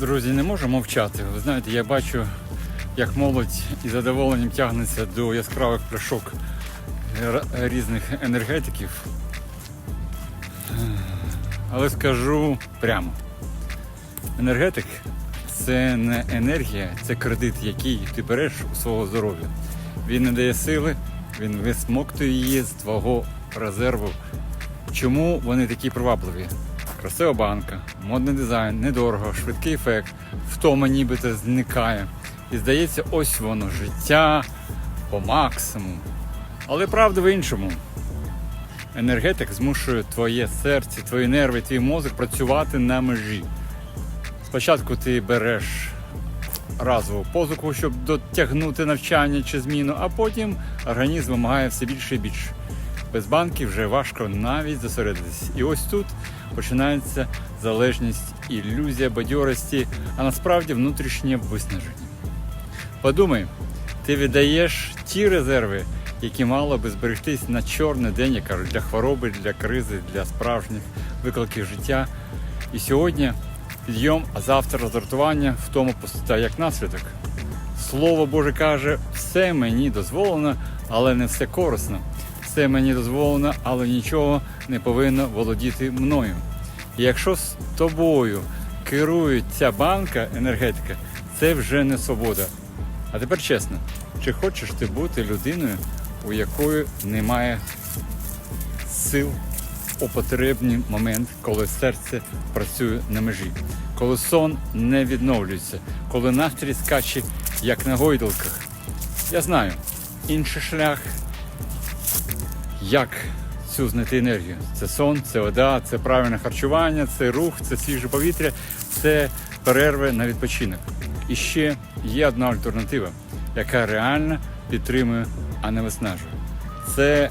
Друзі, не можу мовчати. Ви знаєте, я бачу, як молодь із задоволенням тягнеться до яскравих пляшок різних енергетиків. Але скажу прямо: енергетик це не енергія, це кредит, який ти береш у свого здоров'я. Він не дає сили, він висмоктує її з твого резерву. Чому вони такі привабливі? Красива банка, модний дизайн, недорого, швидкий ефект, втома нібито зникає. І здається, ось воно життя по максимуму. Але правда в іншому. Енергетик змушує твоє серце, твої нерви, твій мозок працювати на межі. Спочатку ти береш разову позику, щоб дотягнути навчання чи зміну, а потім організм вимагає все більше і більше. Без банки вже важко навіть зосередитись. І ось тут починається залежність, ілюзія бадьорості, а насправді внутрішнє виснаження. Подумай, ти віддаєш ті резерви, які мало би зберегтись на чорний день, я кажу, для хвороби, для кризи, для справжніх викликів життя. І сьогодні підйом, а завтра роздратування, втома пустота як наслідок. Слово Боже каже, все мені дозволено, але не все корисно. Все мені дозволено, але нічого не повинно володіти мною. Якщо з тобою керує ця банка енергетика, це вже не свобода. А тепер чесно, чи хочеш ти бути людиною, у якої немає сил у потрібний момент, коли серце працює на межі, коли сон не відновлюється, коли настрій скаче, як на гойдалках. Я знаю, інший шлях, як цю знайти енергію. Це сон, це вода, це правильне харчування, це рух, це свіже повітря, це перерви на відпочинок. І ще є одна альтернатива, яка реально підтримує, а не виснажує. Це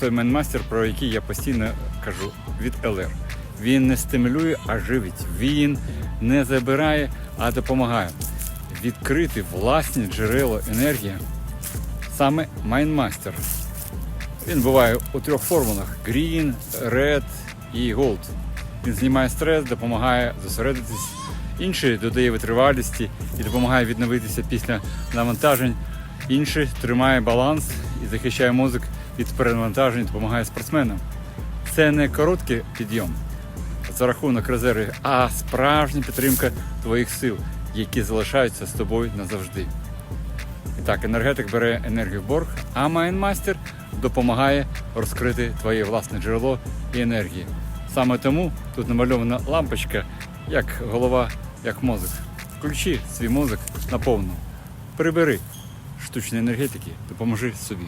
той менмастер, про який я постійно кажу від ЛР. Він не стимулює, а живить. Він не забирає, а допомагає відкрити власні джерела енергії. Саме Майнмастер. Він буває у трьох формулах: Green, Red і Gold. Він знімає стрес, допомагає зосередитись. Інший додає витривалісті і допомагає відновитися після навантажень. Інший тримає баланс і захищає мозок від перенавантажень, допомагає спортсменам. Це не короткий підйом за рахунок резервів, а справжня підтримка твоїх сил, які залишаються з тобою назавжди. І так, енергетик бере енергію в борг, а майнмастер допомагає розкрити твоє власне джерело і енергії. Саме тому тут намальована лампочка, як голова, як мозок. Включи свій мозок наповну. Прибери штучні енергетики, допоможи собі.